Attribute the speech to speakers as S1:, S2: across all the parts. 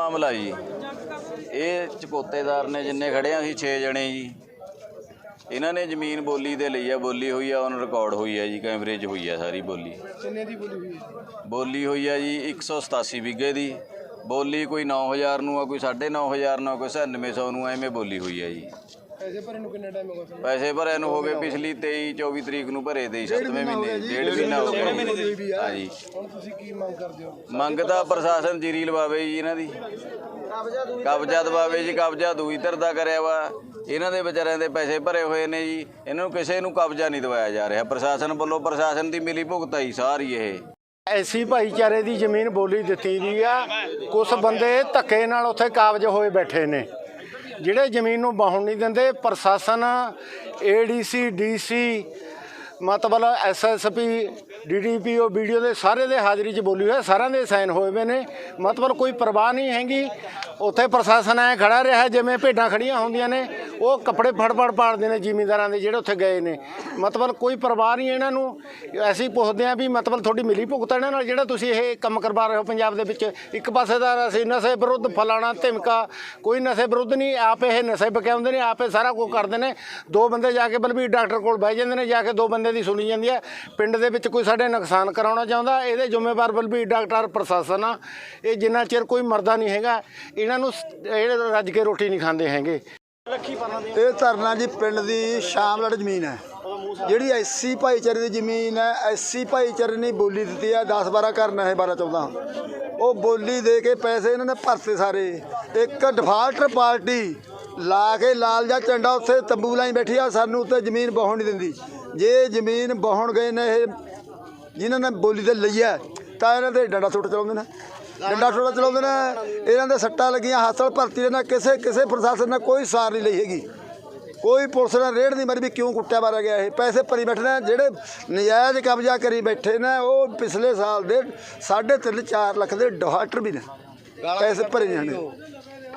S1: ਮਾਮਲਾ ਜੀ। ਇਹ ਚਕੋਤੇਦਾਰ ਨੇ ਜਿੰਨੇ ਖੜੇ ਆ ਅਸੀਂ 6 ਜਣੇ ਜੀ। ਇਹਨਾਂ ਨੇ ਜ਼ਮੀਨ ਬੋਲੀ ਤੇ ਲਈ ਆ ਬੋਲੀ ਹੋਈ ਆ ਔਨ ਰਿਕਾਰਡ ਹੋਈ ਆ ਜੀ ਕੈਮਰੇ 'ਚ ਹੋਈ ਆ ਸਾਰੀ ਬੋਲੀ।
S2: ਕਿੰਨੇ ਦੀ ਬੋਲੀ ਹੋਈ ਹੈ
S1: ਬੋਲੀ ਹੋਈ ਆ ਜੀ 187 ਵਿਗੇ ਦੀ। ਬੋਲੀ ਕੋਈ 9000 ਨੂੰ ਆ ਕੋਈ 9500 ਨੂੰ ਆ ਕੋਈ 9900 ਨੂੰ ਐਵੇਂ ਬੋਲੀ ਹੋਈ ਆ ਜੀ।
S2: ਪੈਸੇ ਭਰਨ ਨੂੰ ਕਿੰਨਾ ਟਾਈਮ ਹੋ ਗਿਆ
S1: ਪੈਸੇ ਭਰੇ ਨੂੰ ਹੋ ਗਏ ਪਿਛਲੀ 23 24 ਤਰੀਕ ਨੂੰ ਭਰੇ ਦੇ 7ਵੇਂ ਮਹੀਨੇ ਡੇਢ ਮਹੀਨਾ ਹੋ ਗਿਆ। ਜੀ। ਹਾਂਜੀ।
S2: ਹੁਣ ਤੁਸੀਂ ਕੀ ਮੰਗ ਕਰਦੇ ਹੋ?
S1: ਮੰਗ ਤਾਂ ਪ੍ਰਸ਼ਾਸਨ ਜੀਰੀ ਲਵਾਵੇ ਜੀ ਇਹਨਾਂ ਦੀ। ਕਬਜ਼ਾ ਦਵਾਵੇ ਜੀ ਕਬਜ਼ਾ ਦੂਈ ਧਿਰ ਦਾ ਕਰਿਆ ਵਾ। ਇਹਨਾਂ ਦੇ ਵਿਚਾਰਿਆਂ ਦੇ ਪੈਸੇ ਭਰੇ ਹੋਏ ਨੇ ਜੀ। ਇਹਨਾਂ ਨੂੰ ਕਿਸੇ ਨੂੰ ਕਬਜ਼ਾ ਨਹੀਂ ਦਵਾਇਆ ਜਾ ਰਿਹਾ। ਪ੍ਰਸ਼ਾਸਨ ਵੱਲੋਂ ਪ੍ਰਸ਼ਾਸਨ ਦੀ ਮਿਲੀ ਭੁਗਤਾਈ ਸਾਰੀ ਇਹ।
S3: ਐਸੀ ਭਾਈਚਾਰੇ ਦੀ ਜ਼ਮੀਨ ਬੋਲੀ ਦਿੱਤੀ ਦੀ ਆ। ਕੁਝ ਬੰਦੇ ਧੱਕੇ ਨਾਲ ਉੱਥੇ ਕਾਬਜ ਹੋਏ ਬੈਠੇ ਨੇ। ਜਿਹੜੇ ਜ਼ਮੀਨ ਨੂੰ ਬਾਹਣ ਨਹੀਂ ਦਿੰਦੇ, ਪ੍ਰਸ਼ਾਸਨ ਏਡੀਸੀ ਡੀਸੀ ਮਤਲਬ ਐਸਐਸਪੀ ਡੀਡੀਪੀਓ ਵੀਡੀਓ ਦੇ ਸਾਰੇ ਦੇ ਹਾਜ਼ਰੀ 'ਚ ਬੋਲੀ ਹੋਈ ਸਾਰਿਆਂ ਦੇ ਸਾਈਨ ਹੋਏ ਹੋਏ ਨੇ। ਮਤਲਬ ਕੋਈ ਪਰਵਾਹ ਨਹੀਂ ਹੈਗੀ। ਉੱਥੇ ਪ੍ਰਸ਼ਾਸਨ ਐ ਖੜਾ ਰਿਹਾ, ਜਿਵੇਂ ਭੇਡਾਂ ਖੜੀਆਂ ਹੁੰਦੀਆਂ ਨੇ ਉਹ ਕੱਪੜੇ ਫੜ ਫੜ ਪਾੜਦੇ ਨੇ ਜ਼ਿਮੀਂਦਾਰਾਂ ਦੇ ਜਿਹੜੇ ਉੱਥੇ ਗਏ ਨੇ। ਮਤਲਬ ਕੋਈ ਪਰਵਾਹ ਨਹੀਂ ਇਹਨਾਂ ਨੂੰ। ਅਸੀਂ ਪੁੱਛਦੇ ਆ ਵੀ ਮਤਲਬ ਤੁਹਾਡੀ ਮਿਲੀ ਭੁਗਤ ਇਹਨਾਂ ਨਾਲ ਜਿਹੜਾ ਤੁਸੀਂ ਇਹ ਕੰਮ ਕਰਵਾ ਰਹੇ ਹੋ ਪੰਜਾਬ ਦੇ ਵਿੱਚ? ਇੱਕ ਪਾਸੇ ਦਾ ਅਸੀਂ ਨਸ਼ੇ ਵਿਰੁੱਧ ਫਲਾਣਾ ਧਿਮਕਾ, ਕੋਈ ਨਸ਼ੇ ਵਿਰੁੱਧ ਨਹੀਂ, ਆਪ ਇਹ ਨਸ਼ੇ ਬਕਾਉਂਦੇ ਨੇ, ਆਪ ਇਹ ਸਾਰਾ ਕੁਝ ਕਰਦੇ ਨੇ। ਦੋ ਬੰਦੇ ਜਾ ਕੇ ਬਲਬੀਰ ਡਾਕਟਰ ਕੋਲ ਬਹਿ ਜਾਂਦੇ ਨੇ, ਜਾ ਕੇ ਦੋ ਬੰਦੇ ਦੀ ਸੁਣੀ ਜਾਂਦੀ ਹੈ। ਪਿੰਡ ਦੇ ਵਿੱਚ ਕੋਈ ਸਾਡੇ ਨੁਕਸਾਨ ਕਰਾਉਣਾ ਚਾਹੁੰਦਾ, ਇਹਦੇ ਜ਼ਿੰਮੇਵਾਰ ਬਲਬੀਰ ਡਾਕਟਰ ਪ੍ਰਸ਼ਾਸਨ ਆ। ਇਹ ਜਿੰਨਾ ਚਿਰ ਕੋਈ ਮਰਦਾ ਨਹੀਂ ਹੈਗਾ, ਇਹਨਾਂ ਨੂੰ ਇਹ ਰੱਜ ਕੇ ਰੋਟੀ ਨਹੀਂ ਖਾਂਦੇ ਹੈਗੇ।
S4: ਇਹ ਧਰਨਾ ਜੀ ਪਿੰਡ ਦੀ ਸ਼ਾਮਲੜ ਜ਼ਮੀਨ ਹੈ। ਜਿਹੜੀ ਐਸੀ ਭਾਈਚਾਰੇ ਦੀ ਜ਼ਮੀਨ ਹੈ ਐਸੀ ਭਾਈਚਾਰੇ ਨੇ ਬੋਲੀ ਦਿੱਤੀ ਹੈ 10 12 ਘਰ ਨੇ 12 14 ਉਹ ਬੋਲੀ ਦੇ ਕੇ ਪੈਸੇ ਇਹਨਾਂ ਨੇ ਭਰਤੇ ਸਾਰੇ। ਇੱਕ ਡਿਫਾਲਟਰ ਪਾਰਟੀ ਲਾ ਕੇ ਲਾਲ ਜਾਂ ਝੰਡਾ ਉੱਥੇ ਤੰਬੂ ਲਾਈ ਬੈਠੀ ਆ ਸਾਨੂੰ ਉੱਤੇ ਜ਼ਮੀਨ ਬਹਾਉਣ ਨਹੀਂ ਦਿੰਦੀ। ਜੇ ਜ਼ਮੀਨ ਬਹਾਉਣ ਗਏ ਨੇ ਇਹ ਜਿਨ੍ਹਾਂ ਨੇ ਬੋਲੀ ਤੇ ਲਈ ਹੈ ਤਾਂ ਇਹਨਾਂ ਦੇ ਡੰਡਾ ਸੁੱਟ ਚਲਾਉਂਦੇ ਨੇ। ਡੰਡਾ ਸੁੱਟ ਚਲਾਉਂਦੇ ਨੇ ਇਹਨਾਂ ਦੇ ਸੱਟਾਂ ਲੱਗੀਆਂ ਹਸਪਤਾਲ ਭਰਤੀ ਨੇ ਕਿਸੇ ਕਿਸੇ ਪ੍ਰਸ਼ਾਸਨ ਨੇ ਕੋਈ ਸਾਰ ਨਹੀਂ ਲਈ ਹੈਗੀ। ਕੋਈ ਪੁਲਿਸ ਨੇ ਰੇਡ ਨਹੀਂ ਮਾਰੀ ਵੀ ਕਿਉਂ ਕੁੱਟਿਆ ਮਾਰਿਆ ਗਿਆ ਇਹ। ਪੈਸੇ ਭਰੀ ਬੈਠੇ ਨੇ ਜਿਹੜੇ ਨਜਾਇਜ਼ ਕਬਜ਼ਾ ਕਰੀ ਬੈਠੇ ਨੇ ਉਹ ਪਿਛਲੇ ਸਾਲ ਦੇ 3.5 4 ਲੱਖ ਦੇ ਡਾਕਟਰ ਵੀ ਨੇ। ਪੈਸੇ ਭਰੇ ਨੇ।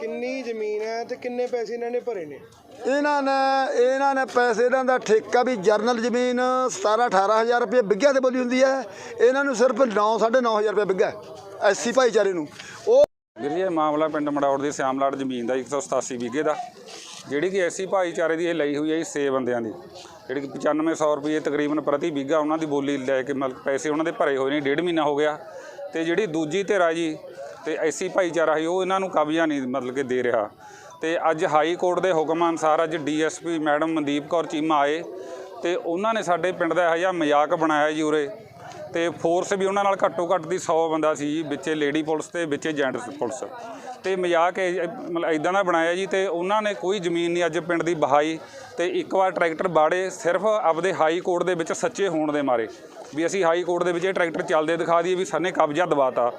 S2: ਕਿੰਨੀ ਜ਼ਮੀਨ ਹੈ ਤੇ ਕਿੰਨੇ ਪੈਸੇ ਇਹਨਾਂ ਨੇ ਭਰੇ ਨੇ?
S4: ਇਹਨਾਂ ਨੇ ਇਹਨਾਂ ਨੇ ਪੈਸੇ ਇਹਨਾਂ ਦਾ ਠੇਕਾ ਵੀ ਜਰਨਲ ਜ਼ਮੀਨ 17 18000 ਰੁਪਏ ਬਿੱਘਿਆ ਤੇ ਬੋਲੀ ਹੁੰਦੀ ਹੈ। ਇਹਨਾਂ ਨੂੰ ਸਿਰਫ 9 9500 ਰੁਪਏ ਬਿੱਘਾ ਐਸੀ ਭਾਈਚਾਰੇ ਨੂੰ। ਉਹ
S5: ਵੀਰ ਜੀ ਇਹ ਮਾਮਲਾ ਪਿੰਡ ਮੜੌੜ ਦੀ ਸਿਆਮਲਾਟ ਜ਼ਮੀਨ ਦਾ 187 ਵਿਗੇ ਦਾ ਜਿਹੜੀ ਕਿ ਐਸੀ ਭਾਈਚਾਰੇ ਦੀ ਇਹ ਲਈ ਹੋਈ ਹੈ ਜੀ 6 ਬੰਦਿਆਂ ਦੀ। ਜਿਹੜੀ ਕਿ 9500 ਰੁਪਏ ਤਕਰੀਬਨ ਪ੍ਰਤੀ ਵਿਗਾ ਉਹਨਾਂ ਦੀ ਬੋਲੀ ਲੈ ਕੇ ਮਤਲਬ ਪੈਸੇ ਉਹਨਾਂ ਦੇ ਭਰੇ ਹੋਏ ਨੇ, ਡੇਢ ਮਹੀਨਾ ਹੋ ਗਿਆ। ਤੇ ਜਿਹੜੀ ਦੂਜੀ ਧਿਰ ਆ ਜੀ, ਤੇ ਐਸੀ ਭਾਈਚਾਰਾ ਸੀ, ਉਹ ਇਹਨਾਂ ਨੂੰ ਕਬਜ਼ਾ ਨਹੀਂ ਮਤਲਬ ਕਿ ਦੇ ਰਿਹਾ। ਤੇ ਅੱਜ ਹਾਈ ਕੋਰਟ ਦੇ ਹੁਕਮ ਅਨੁਸਾਰ ਅੱਜ ਡੀਐਸਪੀ ਮੈਡਮ ਮਨਦੀਪ ਕੌਰ ਚੀਮਾ ਆਏ, ਤੇ ਉਹਨਾਂ ਨੇ ਸਾਡੇ ਪਿੰਡ ਦਾ ਇਹੋ ਜਿਹਾ ਮਜ਼ਾਕ ਬਣਾਇਆ ਜੀ ਉਰੇ। ਤੇ ਫੋਰਸ ਵੀ ਉਹਨਾਂ ਨਾਲ ਘੱਟੋ ਘੱਟ ਦੀ 100 ਬੰਦਾ ਸੀ ਜੀ, ਵਿੱਚੇ ਲੇਡੀ ਪੁਲਿਸ ਤੇ ਵਿੱਚੇ ਜੈਂਟਸ ਪੁਲਿਸ। ਤੇ ਮਜ਼ਾਕ ਇਹ- ਮਤਲਬ ਇਦਾਂ ਦਾ ਬਣਾਇਆ ਜੀ ਤੇ ਉਹਨਾਂ ਨੇ ਕੋਈ ਜ਼ਮੀਨ ਨਹੀਂ ਅੱਜ ਪਿੰਡ ਦੀ ਬਹਾਈ ਤੇ ਇੱਕ ਵਾਰ ਟਰੈਕਟਰ ਬਾੜੇ ਸਿਰਫ ਆਪਦੇ ਹਾਈ ਕੋਰਟ ਦੇ ਵਿੱਚ ਸੱਚੇ ਹੋਣ ਦੇ ਮਾਰੇ। ਵੀ ਅਸੀਂ ਹਾਈ ਕੋਰਟ ਦੇ ਵਿੱਚ ਇਹ ਟਰੈਕਟਰ ਚੱਲਦੇ ਦਿਖਾ ਦਈਏ ਵੀ ਸਾਨੇ ਕਬਜ਼ਾ ਦਵਾਤਾ।